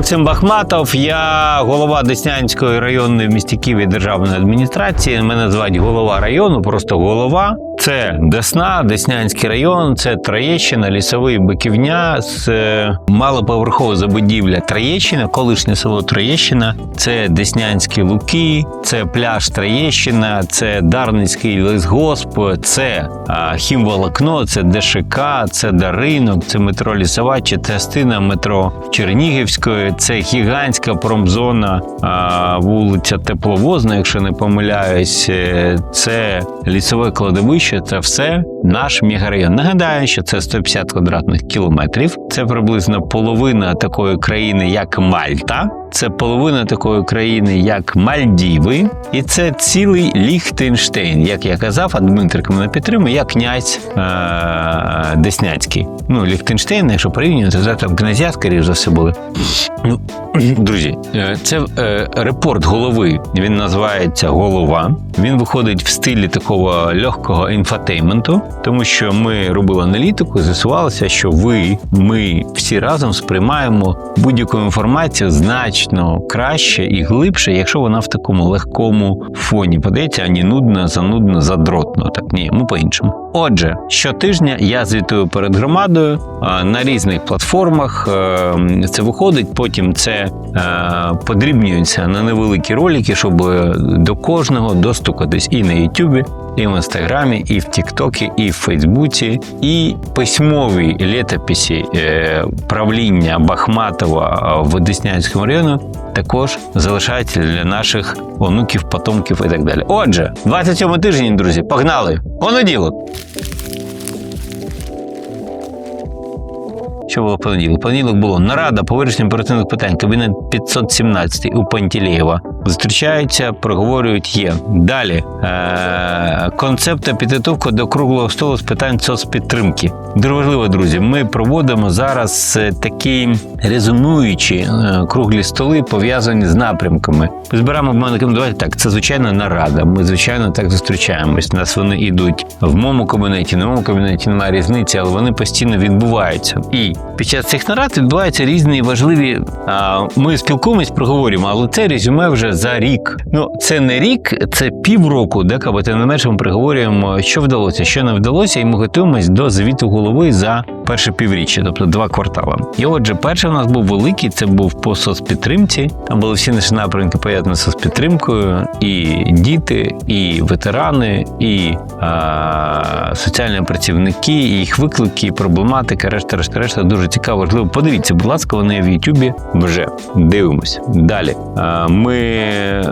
Максим Бахматов, я голова Деснянської районної в місті Києві державної адміністрації. Мене звати голова району, просто голова. Це Десна, Деснянський район, це Троєщина, лісовий Биківня, з е, малоповерхова забудівля Троєщина, колишнє село Троєщина, це Деснянські Луки, це пляж Троєщина, це Дарницький лісгосп, це хімволокно, це ДШК, це Даринок, це метро Лісова, частина метро Чернігівської, це гігантська промзона, вулиця Тепловозна, якщо не помиляюсь, е, це лісове кладовище, це все наш мегарайон. Нагадаю, що це 150 квадратних кілометрів. Це приблизно половина такої країни, як Мальта. Це половина такої країни, як Мальдіви, і це цілий Ліхтенштейн. Як я казав, а Дмитрик мене підтримує, як князь е- Десняцький. Ну, Ліхтенштейн, якщо порівнювати, то там князя, скоріш за все, були. Ну, друзі, е, це е, репорт голови. Він називається Голова. Він виходить в стилі такого легкого інфотейменту, тому що ми робили аналітику, з'ясувалося, що ви, ми всі разом сприймаємо будь-яку інформацію значно краще і глибше, якщо вона в такому легкому фоні подається, ані нудно, занудно, задротно. Так ні, ми по-іншому. Отже, щотижня я звітую перед громадою на різних платформах. е, Це виходить, потім це е, подрібнюється на невеликі ролики, щоб до кожного достукатись і на Ютубі, і в інстаграмі, і в Тіктокі, і в Фейсбуці, і письмові літописі е, правління Бахматова в Деснянському району також залишаються для наших онуків, потомків і так далі. Отже, 27 тиждень, друзі, погнали! Понеділок! Що було в понеділок? Понеділок було нарада по вирішенню оперативних питань. Кабінет 517 у Пантелєєва. Зустрічаються, проговорюють є. Далі е- концепт та підготовка до круглого столу з питань соцпідтримки. Дуже важливо, друзі. Ми проводимо зараз е, такі резонуючі е, круглі столи, пов'язані з напрямками. Ми збираємо мене давайте так. Це звичайно нарада. Ми звичайно так зустрічаємось. Нас вони йдуть в моєму кабінеті, на моєму кабінеті немає різниці, але вони постійно відбуваються. І під час цих нарад відбуваються різні важливі. А, ми спілкуємось, проговорюємо, але це резюме вже за рік. Ну це не рік, це півроку, де або тим не менше ми проговорюємо, що вдалося, що не вдалося, і ми готуємось до звіту голови за перше півріччя, тобто два квартали. І отже, перший у нас був великий, це був по соцпідтримці. Там були всі наші напрямки пов'язані з соцпідтримкою, і діти, і ветерани, і а, соціальні працівники, і їх виклики, і проблематика, решта, решта, решта дуже цікаво, важливо. Подивіться, будь ласка, вони в Ютубі вже дивимось. Далі ми е,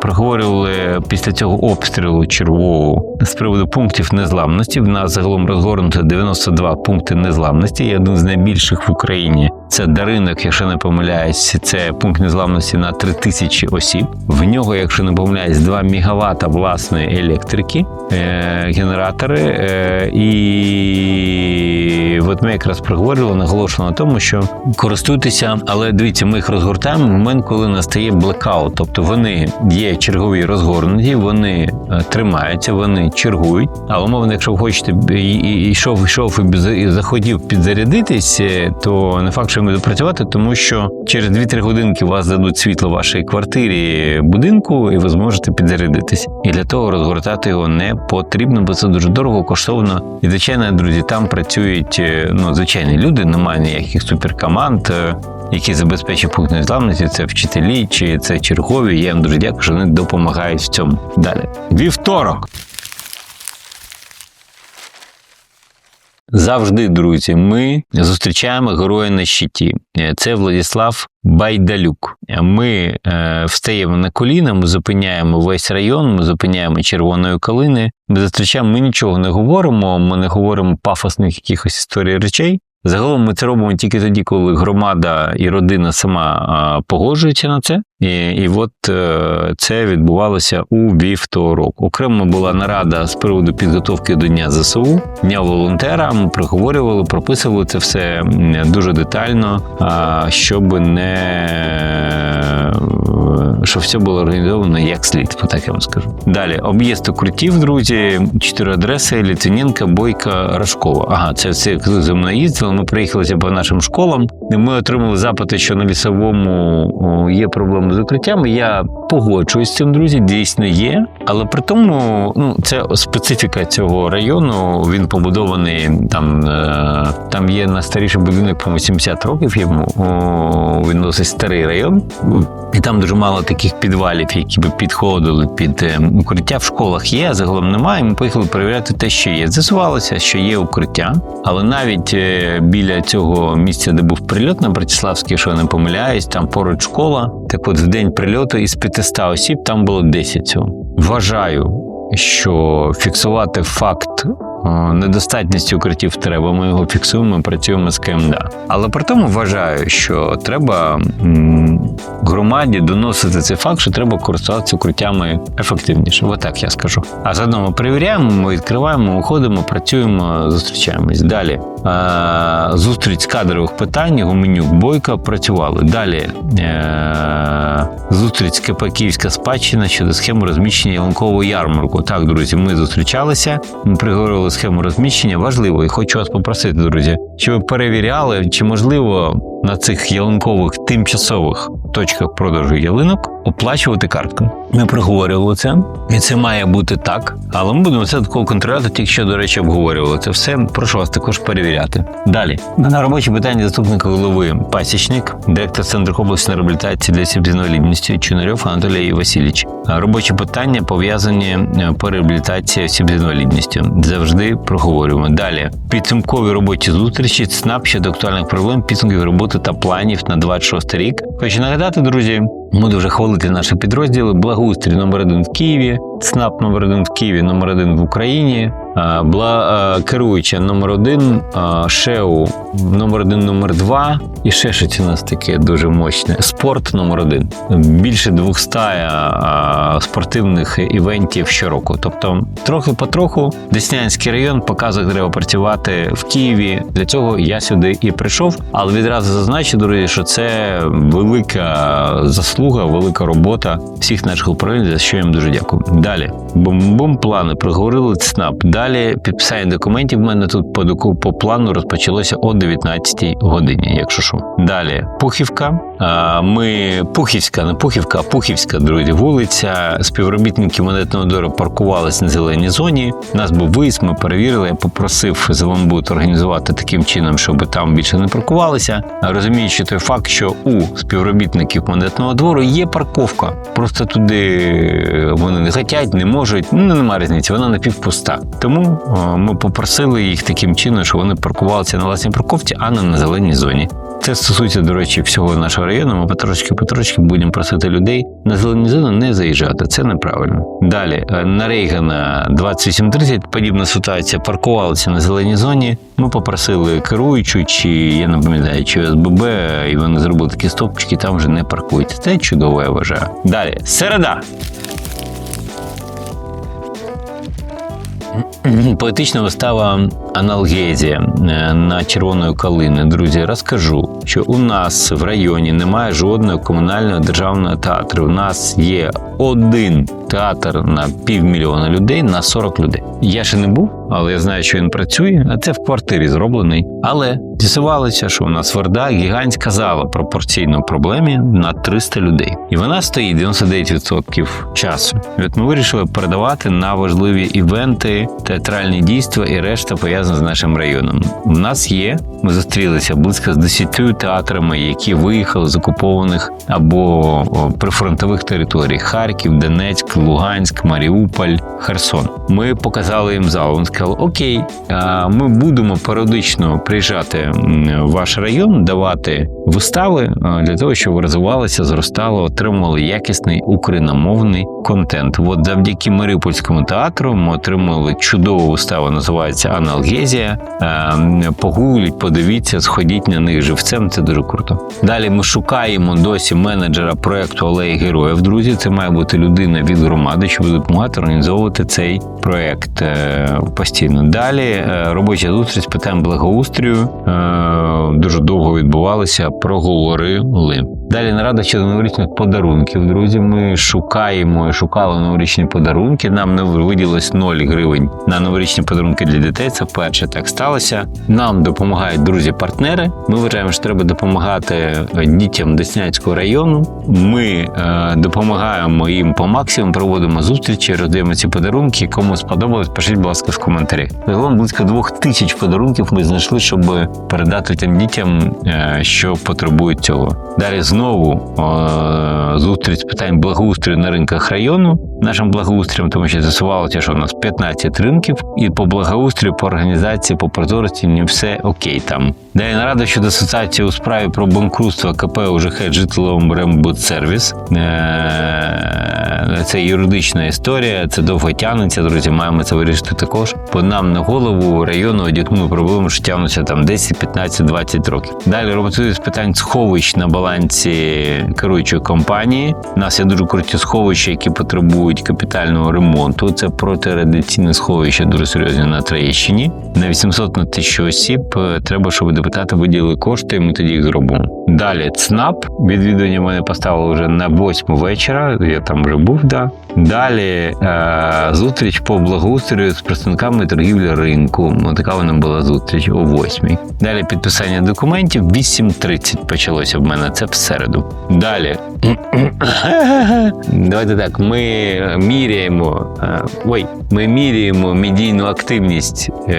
проговорювали після цього обстрілу червового з приводу пунктів незламності. В нас загалом розгорнуто 92 пункти незламності. Є один з найбільших в Україні. Це Даринок, якщо не помиляюсь, це пункт незламності на 3000 осіб. В нього, якщо не помиляюсь, 2 мегаватта власної електрики, е, генератори. Е, і от ми якраз проговорили, наголошено на тому, що користуйтеся, але дивіться, ми їх розгортаємо в момент, коли настає блекаут. Тобто вони є чергові розгорнуті, вони е, тримаються, вони чергують. А умовно, якщо ви хочете і- і- йшов, йшов і і захотів підзарядитись, е, то не факт, що буде працювати, тому що через 2-3 годинки вас дадуть світло в вашій квартирі будинку, і ви зможете підзарядитись. І для того розгортати його не потрібно, бо це дуже дорого, коштовно. І звичайно, друзі, там працюють е, ну звичайні люди, немає ніяких суперкоманд. е, Які забезпечують пункт незламності, це вчителі чи це чергові. Я їм дуже дякую, що вони допомагають в цьому. Далі. Вівторок. Завжди, друзі, ми зустрічаємо героя на щиті. Е, Це Владислав Байдалюк. Ми е, встаємо на коліна, ми зупиняємо весь район, ми зупиняємо червоної калини. Ми зустрічаємо, ми нічого не говоримо, ми не говоримо пафосних якихось історій речей. Загалом ми це робимо тільки тоді, коли громада і родина сама а, погоджується на це. І, і от е, це відбувалося у вівторок. Окремо була нарада з приводу підготовки до Дня ЗСУ, Дня волонтера. Ми проговорювали, прописували це все дуже детально, щоб не, щоб все було організовано як слід, так я вам скажу. Далі об'їзд укриттів, друзі, чотири адреси: Літвіненка, Бойка, Рашкова. Ага, це все зі мною їздили. Ми приїхалися по нашим школам. Ми отримали запити, що на лісовому є проблеми з укриттями. Я погоджуюсь з цим, друзі, дійсно є. Але при тому, ну це специфіка цього району. Він побудований там. Е, там є найстаріший будинок, по 70 років йому. Він досить старий район. І там дуже мало таких підвалів, які би підходили під е, укриття. В школах є, а загалом немає. Ми поїхали перевіряти те, що є. З'ясувалося, що є укриття, але навіть е, біля цього місця, де був прильот на Братиславській, що я не помиляюсь, там поруч школа. Так от в день прильоту із 500 осіб там було 10 цього. Вважаю, що фіксувати факт Недостатністю недостатності укриттів треба. Ми його фіксуємо, працюємо з КМДА. Але при тому вважаю, що треба громаді доносити цей факт, що треба користуватися укриттями ефективніше. Отак я скажу. А заодно ми перевіряємо, ми відкриваємо, виходимо, працюємо, зустрічаємось. Далі зустріч кадрових питань, Гуменюк Бойко працювали. Далі е, зустріч з КП Київська спадщина щодо схеми розміщення ялинкового ярмарку. Так, друзі, ми зустрічалися, ми приговорили схему розміщення. Важливо, і хочу вас попросити, друзі, щоб ви перевіряли, чи можливо на цих ялинкових тимчасових точках продажу ялинок оплачувати карткою. Ми проговорювали це, і це має бути так. Але ми будемо це такого контролювати, тільки що, до речі, обговорювали це все. Прошу вас також перевіряти. Далі на робочі питання заступника голови пасічник, директор центру обласної реабілітації для осіб з інвалідністю Чунарьов Анатолій Васильович. Робочі питання пов'язані е, по реабілітації осіб з інвалідністю. Завжди проговорюємо. Далі підсумкові робочі зустрічі, ЦНАП щодо актуальних проблем, підсумків роботи та планів на 26 рік. Хочу нагадати, друзі, буду вже хвалити наші підрозділи. Благоустрій номер один в Києві, ЦНАП номер один в Києві, номер один в Україні. а, Бла керуюча номер один, ШЕУ номер один, номер два. І ще щось у нас таке дуже мощне. Спорт номер один. Більше 200 спортивних івентів щороку. Тобто, трохи потроху Деснянський район показує, треба працювати в Києві. Для цього я сюди і прийшов. Але відразу зазначу, друзі, що це велика заслуга, велика робота всіх наших управлінь, за що їм дуже дякую. Далі бум-бум плани проговорили ЦНАП. Далі підписання документів. в мене тут по по плану розпочалося о 19 годині. Якщо що, далі Пухівка. Ми Пухівська, не Пухівка, а Пухівська, друзі, вулиця. Співробітники монетного дору паркувалися на зеленій зоні. Нас був виїзд, ми перевірили. Я попросив Зеленбуд організувати таким чином, щоб там більше не паркувалися. Розуміючи той факт, що у співробітників монетного двору є парковка. Просто туди вони не хочуть, не можуть. Ну немає різниці, вона напівпуста. Тому ми попросили їх таким чином, щоб вони паркувалися на власній парковці, а не на зеленій зоні. Це стосується, до речі, всього нашого району. Ми потрошки-потрошки будемо просити людей на зелені зони не заїжджати. Це неправильно. Далі е, на Рейгана 2830 подібна ситуація. Паркувалися на зеленій зоні. Ми попросили керуючу, чи я не пам'ятаю, чи СББ, і вони зробили такі стопчики, там вже не паркуються. Це чудово, я вважаю. Далі середа. Поетична вистава Аналгезія на червоної калини. Друзі, розкажу, що у нас в районі немає жодного комунального державного театру. У нас є один театр на півмільйона людей на 40 людей. Я ще не був, але я знаю, що він працює, а це в квартирі зроблений. Але з'ясувалося, що у нас Варда гігантська зала пропорційно проблемі на 300 людей, і вона стоїть 99% часу. І От ми вирішили передавати на важливі івенти, театральні дійства і решта пов'язана з нашим районом. У нас є. Ми зустрілися близько з 10 театрами, які виїхали з окупованих або прифронтових територій: Харків, Донецьк, Луганськ, Маріуполь, Херсон. Ми показали їм зал. Вони сказали: Окей, ми будемо періодично приїжджати в ваш район, давати вистави для того, щоб ви розвивалися, зростало, отримували якісний україномовний контент. От завдяки Маріупольському театру ми отримали чудову виставу, називається Аналгезія. Погугліть, подивіться, сходіть на них живцем. Це дуже круто. Далі ми шукаємо досі менеджера проекту Алеї Героїв. Друзі, це має бути людина від громади, щоб допомагати організовувати цей проект е, постійно. Далі е, робоча зустріч з питань благоустрою е, дуже довго відбувалася. Проговорили. Далі нарада щодо новорічних подарунків. Друзі, ми шукаємо і шукали новорічні подарунки. Нам не виділилось 0 гривень на новорічні подарунки для дітей. Це вперше так сталося. Нам допомагають друзі-партнери. Ми вважаємо, що треба допомагати дітям Деснянського району. Ми е, допомагаємо їм по максимуму, проводимо зустрічі, роздаємо ці подарунки. Кому сподобалось, пишіть, будь ласка, в коментарі. Загалом близько двох тисяч подарунків ми знайшли, щоб передати тим дітям, е, що потребують цього. Далі знову е, зустріч з питань благоустрою на ринках району. Нашим благоустрієм, тому що з'ясувалося, що у нас 15 ринків, і по благоустрою, по організації, по прозорості не все окей там. Далі нарада щодо асоціації у справі про банкрутство КП УЖХ жителом Рембудсервіс. Е, Це юридична історія, це довго тягнеться, друзі. Маємо це вирішити також. Бо нам на голову району одягнули проблему, що тягнуться там 10, 15, 20 років. Далі роботи з питань сховищ на балансі керуючої компанії. У нас є дуже круті сховища, які потребують капітального ремонту. Це протирадіаційне сховище дуже серйозне на Троєщині. На 800 на 1000 осіб е, треба, щоб депутати виділили кошти, і ми тоді їх зробимо. Далі ЦНАП. Відвідування мене поставили вже на 8 вечора. Я там вже був. Да. Далі е, зустріч по благоустрою з представниками торгівлі ринку. Ось така вона була зустріч о 8. Далі підписання документів 8.30 почалося в мене. Це в середу. Далі. Давайте так. Ми міряємо. е, Ой, ми міряємо медійну активність е,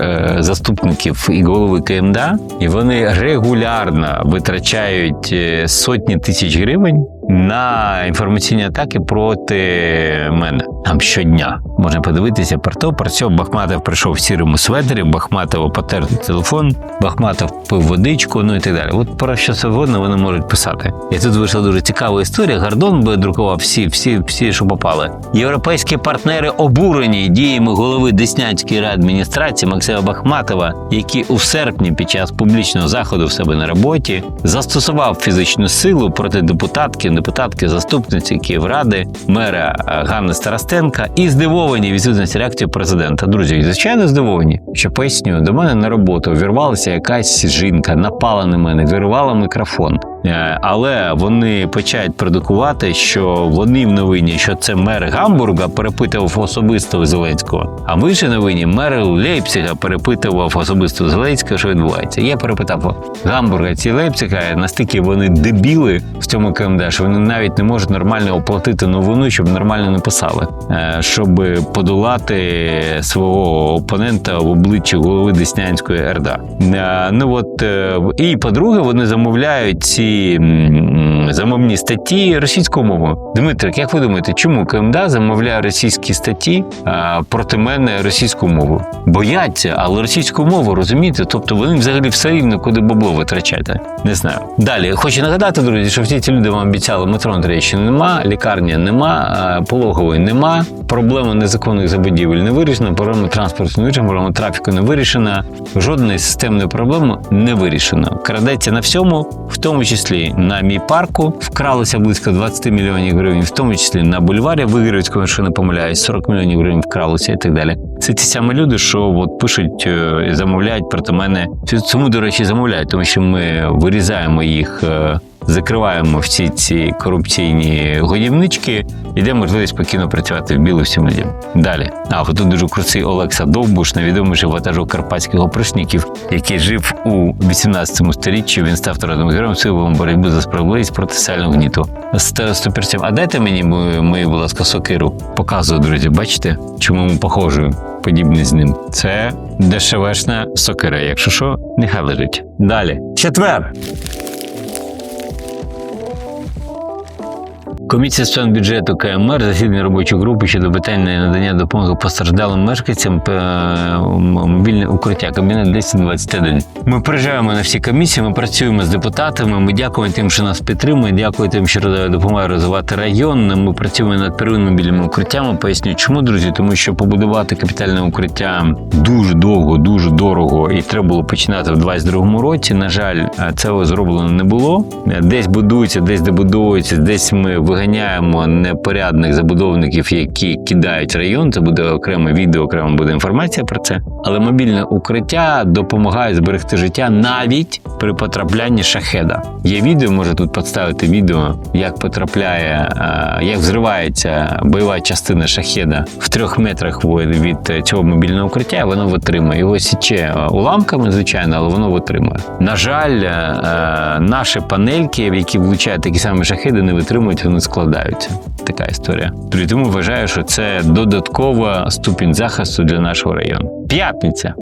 е, заступників і голови КМДА, і вони регулярно витрачають сотні тисяч гривень на інформаційні атаки проти мене. Там щодня можна подивитися про то. Про цього Бахматов прийшов в сірому светері, Бахматова потертий телефон, Бахматов пив водичку, ну і так далі. От про що завгодно вони можуть писати. І тут вийшла дуже цікава історія. Гордон би друкував всі, всі, всі, що попали. Європейські партнери обурені діями голови Деснянської райадміністрації Максима Бахматова, який у серпні під час публічного заходу в себе на роботі застосував фізичну силу проти депутатки, депутатки, заступниці Київради, мера е, Ганни Старостенка і здивовані відсутності реакції президента. Друзі, звичайно, здивовані. Що поясню, до мене на роботу вірвалася якась жінка, напала на мене, вірвала мікрофон. Е, Але вони почають продукувати, що вони в новині, що це мер Гамбурга перепитував особисто Зеленського. А в іншій новині мер Лейпціга перепитував особисто Зеленського, що відбувається. Я перепитав Гамбурга ці Лейпціга, настільки вони дебіли в цьому КМД, що вони навіть не можуть нормально оплатити новину, щоб нормально написали, е, щоб подолати свого опонента в обличчі голови Деснянської РДА. Е, Ну от і по-друге, вони замовляють ці замовні статті російською мовою. Дмитрик, як ви думаєте, чому КМДА замовляє російські статті проти мене російською мовою? Бояться, але російську мову розумієте? Тобто вони взагалі все рівно куди бабло витрачати. Не знаю. Далі хочу нагадати, друзі, що всі ці люди вам обіцяли метро Троєщині нема, лікарні нема, пологової нема. Проблема незаконних забудівель не вирішена, проблема транспорту не вирішена, проблема трафіку не вирішена. Жодної системної проблеми не вирішено. Крадеться на всьому, в тому числі на мій парку. Вкралося близько 20 мільйонів гривень, в тому числі на бульварі Вигрівського, якщо не помиляюсь, 40 мільйонів гривень вкралося і так далі. Це ті самі люди, що от пишуть е, і замовляють проти мене. Цьому, до речі, замовляють, тому що ми вирізаємо їх. Закриваємо всі ці корупційні годівнички, і де можливість спокійно працювати в білу всім людям. Далі. А тут дуже крутий Олекса Довбуш, невідомий ватажок карпатських опришників, який жив у 18 сторіччі. Він став народним героєм силовим боротьби за справедливість проти сального гніту. З стопірцем. А дайте мені мою, будь ласка, сокиру. Показую, друзі, бачите, чому ми похожі, подібні з ним. Це дешевешна сокира. Якщо що, нехай лежить. Далі. Четвер. Комісія з питань бюджету КМР засідання робочої групи щодо питання надання допомоги постраждалим мешканцям е, мобільне укриття. Кабінет 1021. Ми приїжджаємо на всі комісії. Ми працюємо з депутатами. Ми дякуємо тим, що нас підтримують. Дякую тим, що допомагає розвивати район. Ми працюємо над первинними мобільними укриттями. Поясню, чому друзі, тому що побудувати капітальне укриття дуже довго, дуже дорого, і треба було починати в 22-му році. На жаль, цього зроблено не було. Десь будується, десь добудовується, десь ми виганяємо непорядних забудовників, які кидають район. Це буде окреме відео, окремо буде інформація про це. Але мобільне укриття допомагає зберегти життя навіть при потраплянні шахеда. Є відео, може тут підставити відео, як потрапляє, е, як взривається бойова частина шахеда в трьох метрах від від цього мобільного укриття. і Воно витримує. Його січе е, уламками, звичайно, але воно витримує. На жаль, е, наші панельки, в які влучають такі самі шахеди, не витримують, вони складаються. Така історія. При Тому вважаю, що це додаткова ступінь захисту для нашого району. П'ятниця.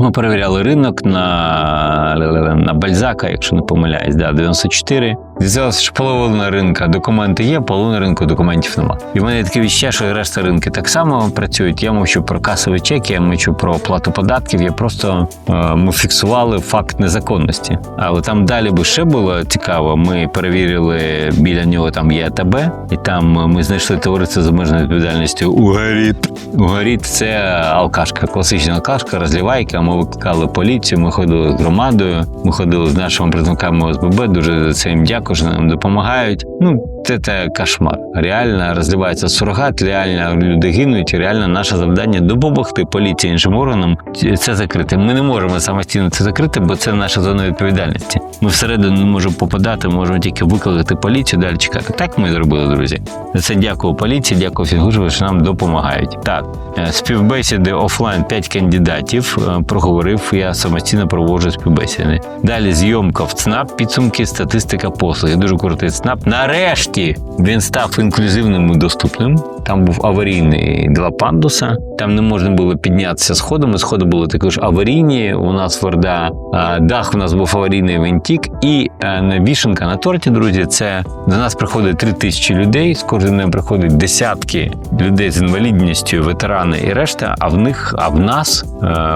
Ми перевіряли ринок на, на Бальзака, якщо не помиляюсь, да, 94. Дізналося, що половина ринка документи є, половина ринку документів нема. І в мене таке відчуття, що решта ринки так само працюють. Я мовчу про касові чеки, я мовчу про оплату податків. Я просто е, ми фіксували факт незаконності. Але там далі би ще було цікаво. Ми перевірили біля нього там є АТБ, і там ми знайшли товариство з обмеженою відповідальністю Угаріт. Угаріт це алкашка, класична алкашка, розлівайка. Ми викликали поліцію. Ми ходили з громадою. Ми ходили з нашими представниками ОСББ. Дуже за це їм дякую, що нам допомагають. Ну це, це кошмар. Реально розливається сурогат, реально люди гинуть. Реально наше завдання допомогти поліції іншим органам це закрити. Ми не можемо самостійно це закрити, бо це наша зона відповідальності. Ми всередину не можемо попадати, можемо тільки викликати поліцію, далі чекати. Так ми зробили, друзі. За це дякую поліції, дякую Фінгужеву, що нам допомагають. Так, е, співбесіди офлайн 5 кандидатів е, проговорив. Я самостійно проводжу співбесіди. Далі зйомка в ЦНАП, підсумки, статистика послуги. Дуже крутий ЦНАП. Нарешті він став інклюзивним і доступним. Там був аварійний два пандуса. Там не можна було піднятися сходами. Сходи були також аварійні. У нас верда а, дах. У нас був аварійний винтік. І вішенка на торті, друзі. Це до нас приходить три тисячі людей. З кожним днем приходять десятки людей з інвалідністю, ветерани і решта. А в них, а в нас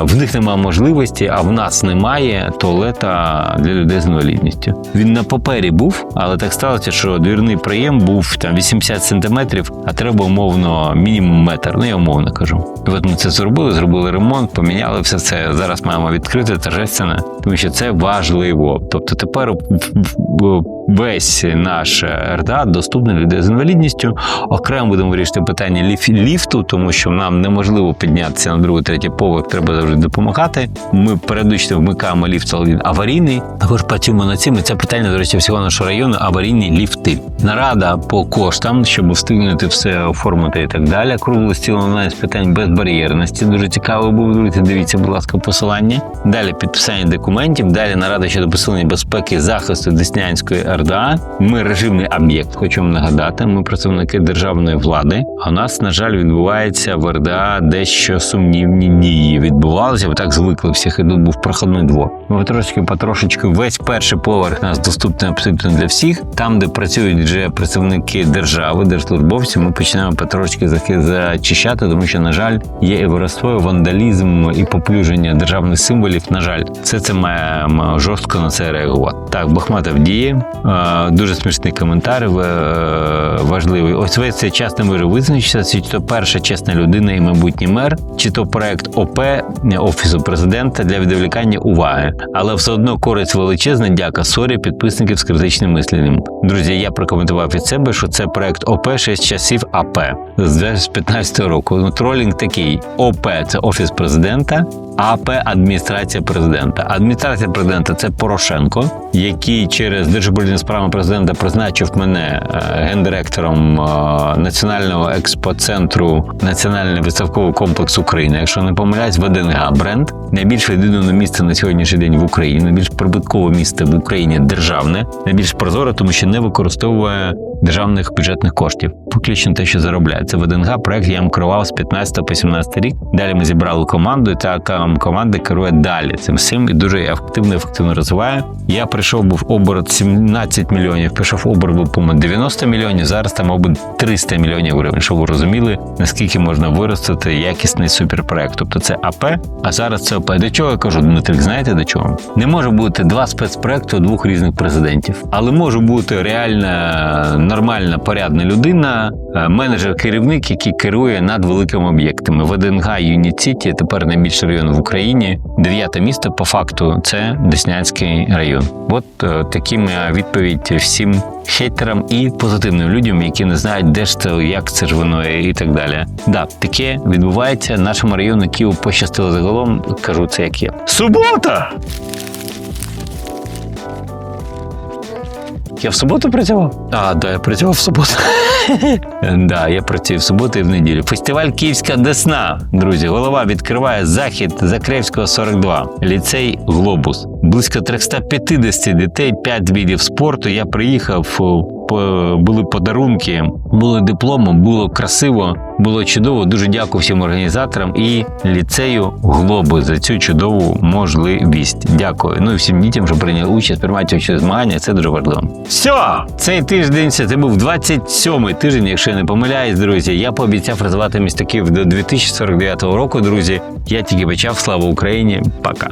в них немає можливості, а в нас немає туалета для людей з інвалідністю. Він на папері був, але так сталося, що двірний приєм був там 80 сантиметрів, а треба умовно мінімум метр. Ну я умовно кажу. І от ми це зробили, зробили ремонт, поміняли все це. Зараз маємо відкрити торжественно, тому що це важливо. Тобто тепер весь наш РДА доступний людей з інвалідністю. Окремо будемо вирішити питання ліф- ліфту, тому що нам неможливо піднятися на другий, третій поверх, треба завжди допомагати. Ми періодично вмикаємо ліфт, аварійний. Також працюємо над цим. І це питання, до речі, всього нашого району аварійні ліфти. Нарада по коштам, щоб встигнути все оформити і так далі. Круглий стіл з питань безбар'єрності. Дуже цікаво був. Друзі, дивіться, будь ласка, посилання. Далі підписання документів. Далі нарада щодо посилення безпеки захисту Деснянської РДА. Ми режимний об'єкт. Хочу вам нагадати. Ми представники державної влади. А у нас, на жаль, відбувається в РДА дещо сумнівні дії. Відбувалися, бо так звикли всіх. І тут був проходний двор. Ми трошки потрошечки весь перший поверх нас доступний абсолютно для всіх. Там, де працюють вже представники держави, держслужбовці, ми починаємо потрошки зачищати, тому що, на жаль, є і воровство, і вандалізм і поплюження державних символів. На жаль, це має м, жорстко на це реагувати. Так, Бахматов діє. Е, Дуже смішний коментар, е, важливий. Ось весь цей час не може визначитися, чи то перша чесна людина і майбутній мер, чи то проект ОП Офісу президента для відволікання уваги. Але все одно користь величезна. Дяка сорі підписників з критичним мисленням. Друзі, я прокоментував від себе, що це проект ОП ще з часів АП з 2015 року. Ну, тролінг такий: ОП це офіс президента. АП адміністрація президента. Адміністрація президента це Порошенко, який через держуправління справами президента призначив мене е, гендиректором е, національного експоцентру Національний виставковий комплекс України. Якщо не помиляюсь, ВДНГ бренд найбільш відвідане місце на сьогоднішній день в Україні, найбільш прибуткове місце в Україні державне, найбільш прозоре, тому що не використовує державних бюджетних коштів. Виключно те, що заробляє. Це ВДНГ проект я керував з 15 по 17 рік. Далі ми зібрали команду, і та команда керує далі цим всім і дуже ефективно, ефективно розвиває. Я прийшов, був оборот 17 мільйонів. Пішов оборот був по 90 мільйонів. Зараз там мабуть 300 мільйонів гривень. Щоб ви розуміли, наскільки можна виростити якісний суперпроект. Тобто це АП, а зараз це ОП. До чого я кажу, Дмитрик, знаєте до чого? Не може бути два спецпроекти двох різних президентів, але може бути реальна нормальна, порядна людина е, менеджер-керівник, який керує над великими об'єктами. ВДНГ Юніт Сіті тепер найбільший район в Україні. Дев'яте місто по факту це Деснянський район. От е, такі моя відповідь всім хейтерам і позитивним людям, які не знають, де ж це, як це ж воно і так далі. Да, таке відбувається нашому району Києву пощастило загалом. Кажу це як є. Субота! Я в суботу працював? А, да, я працював в суботу. да, я працюю в суботу і в неділю. Фестиваль Київська Десна. Друзі, голова відкриває захід Закревського 42, ліцей Глобус. Близько 350 дітей, 5 видів спорту. Я приїхав, по- були подарунки, були дипломи, було красиво, було чудово. Дуже дякую всім організаторам і ліцею Глобус за цю чудову можливість. Дякую. Ну і всім дітям, що прийняли участь, приймати участь в змаганнях. Це дуже важливо. Все, цей тиждень це був 27-й тиждень, якщо я не помиляюсь, друзі. Я пообіцяв розвивати містаків до 2049 року, друзі. Я тільки почав. Слава Україні! Пока.